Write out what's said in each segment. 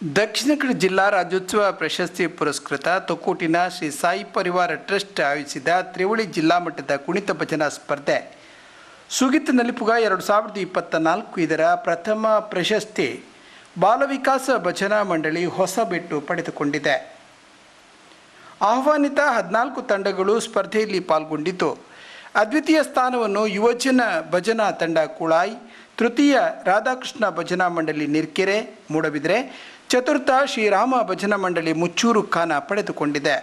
ದಕ್ಷಿಣ ಕನ್ನಡ ಜಿಲ್ಲಾ ರಾಜ್ಯೋತ್ಸವ ಪ್ರಶಸ್ತಿ ಪುರಸ್ಕೃತ ತೊಕ್ಕೋಟಿನ ಶ್ರೀ ಸಾಯಿ ಪರಿವಾರ ಟ್ರಸ್ಟ್ ಆಯೋಜಿಸಿದ ತ್ರಿವಳಿ ಜಿಲ್ಲಾ ಮಟ್ಟದ ಕುಣಿತ ಭಜನಾ ಸ್ಪರ್ಧೆ. ಸುಗೀತ ನಲಿಪುಗ ಎರಡು ಸಾವಿರದ ಇಪ್ಪತ್ತ ನಾಲ್ಕು ಇದರ ಪ್ರಥಮ ಪ್ರಶಸ್ತಿ ಬಾಲವಿಕಾಸ ಭಜನಾ ಮಂಡಳಿ ಹೊಸಬೆಟ್ಟು ಪಡೆದುಕೊಂಡಿದೆ. ಆಹ್ವಾನಿತ ಹದಿನಾಲ್ಕು ತಂಡಗಳು ಸ್ಪರ್ಧೆಯಲ್ಲಿ ಪಾಲ್ಗೊಂಡಿತು ಅದ್ವಿತೀಯ ಸ್ಥಾನವನ್ನು ಯುವಜನ ಭಜನಾ ತಂಡ ಕುಳಾಯ್, ತೃತೀಯ ರಾಧಾಕೃಷ್ಣ ಭಜನಾ ಮಂಡಳಿ ನಿರ್ಕೆರೆ, ಮೂಡಬಿದ್ರೆ ಚತುರ್ಥ ಶ್ರೀರಾಮ ಭಜನಾ ಮಂಡಳಿ ಮುಚ್ಚೂರು ಖಾನ ಪಡೆದುಕೊಂಡಿದೆ.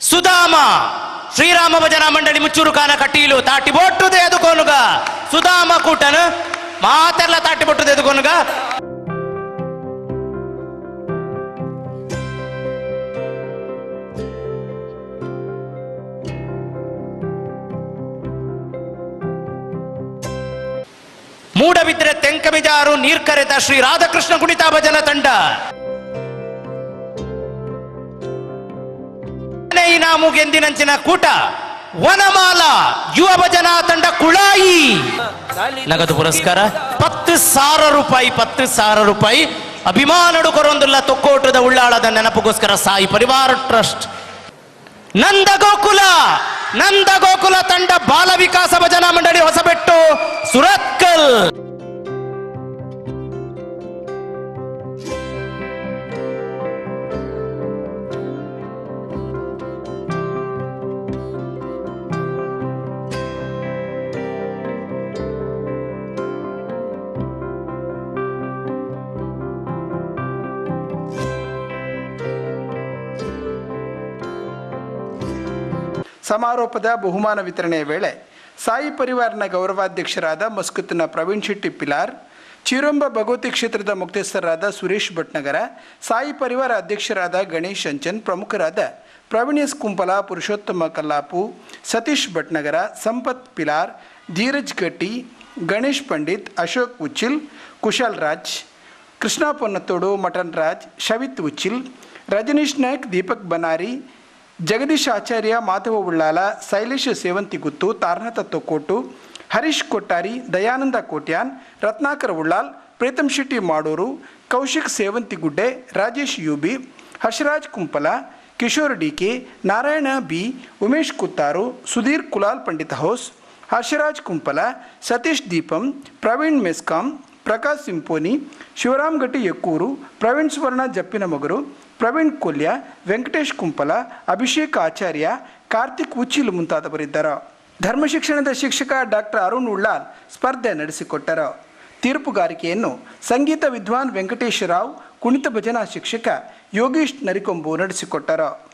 ಸುಧಾಮ ಶ್ರೀರಾಮ ಭಜನಾ ಮಂಡಳಿ ಮುಚ್ಚೂರು ಕಾನ ಕಟ್ಟೀಲು ತಾಟಿ ಬೊಟ್ಟುದೆ ಎದುಕೋನುಗ ಸುಧಾಮ ಕೂಟನು ಮಾತೆಲ್ಲ ತಾಟಿ ಬೊಟ್ಟುದೆ ಎದುಕೋನುಗ ಮೂಡಬಿದ್ರೆ ತೆಂಕಬಿಜಾರು ನೀರ್ ಕರೆತ ಶ್ರೀ ರಾಧಾಕೃಷ್ಣ ಕುಣಿತ ಭಜನ ತಂಡ. ಗೆಂದಿನಂಚಿನ ಕೂಟ. ವನಮಾಲ ಯುವ ಭಜನಾ ತಂಡ ಕುಳಾಯಿ. ನಗದು ಪುರಸ್ಕಾರ, ಪತ್ತು ಸಾವಿರ ರೂಪಾಯಿ, ಪತ್ತು ಸಾವಿರ ರೂಪಾಯಿ. ಅಭಿಮಾನಡು ಕೊರೊಂದುಲ್ಲ ತೊಕ್ಕೋಟದ ಉಳ್ಳಾಳದ ನೆನಪುಗೋಸ್ಕರ ಸಾಯಿ ಪರಿವಾರ ಟ್ರಸ್ಟ್. ನಂದ ಗೋಕುಲ ನಂದ ಗೋಕುಲ ತಂಡ ಬಾಲ ವಿಕಾಸ ಭಜನಾ ಮಂಡಳಿ ಹೊಸಬೆಟ್ಟು ಸುರತ್ಕಲ್. ಸಮಾರೋಪದ ಬಹುಮಾನ ವಿತರಣೆಯ ವೇಳೆ ಸಾಯಿ ಪರಿವಾರನ ಗೌರವಾಧ್ಯಕ್ಷರಾದ ಮಸ್ಕುತ್ನ ಪ್ರವೀಣ್ ಶೆಟ್ಟಿ ಪಿಲಾರ್, ಚಿರಂಬ ಭಗವತಿ ಕ್ಷೇತ್ರದ ಮುಖ್ಯಸ್ಥರಾದ ಸುರೇಶ್ ಭಟ್ನಗರ, ಸಾಯಿ ಪರಿವಾರ ಅಧ್ಯಕ್ಷರಾದ ಗಣೇಶ್ ಅಂಚನ್, ಪ್ರಮುಖರಾದ ಪ್ರವೀಣ್ಯಸ್ ಕುಂಪಲ, ಪುರುಷೋತ್ತಮ Kallapu, Satish Bhatnagar, Sampath Pilar, Dheeraj Gatti Ganesh Pandit, Ashok Uchil, Kushal Raj, Krishna Ponnathodu, mutton Raj, Shavith Uchil, Rajneesh Naik, Deepak Banari Jagadish Acharya, Madhava Ullal, Shailesh Sevanthiguthu, Taranath Thokkottu Harish Kottari, Dayananda Kotian, Ratnakara Ullal Preetham Shetty Madur, Kaushik Sevanthigudde, Rajesh UB, Harsharaj Kumpala, Kishore DK, Narayana B, Umesh Kuttar, Sudheer Kulal Pandita house, Harsharaj Kumpala, Satish Deepam, Praveen MESCOM, Prakash symphony Shivaram Gatti Yakkur, Praveen ಸುವರ್ಣ ಜಪ್ಪಿನ ಮಗರು ಪ್ರವೀಣ್ ಕೊಲ್ಯ, ವೆಂಕಟೇಶ್ ಕುಂಪಲ, ಅಭಿಷೇಕ್ ಆಚಾರ್ಯ, ಕಾರ್ತಿಕ್ ಉಚ್ಚಿಲ್ ಮುಂತಾದವರಿದ್ದರು. ಧರ್ಮ ಶಿಕ್ಷಣದ ಶಿಕ್ಷಕ doctor Arun Ullal ಸ್ಪರ್ಧೆ ನಡೆಸಿಕೊಟ್ಟರು. ತೀರ್ಪುಗಾರಿಕೆಯನ್ನು ಸಂಗೀತ ವಿದ್ವಾನ್ ವೆಂಕಟೇಶ ರಾವ್, ಕುಣಿತ ಭಜನಾ ಶಿಕ್ಷಕ ಯೋಗೀಶ್ ನರಿಕೊಂಬು ನಡೆಸಿಕೊಟ್ಟರು.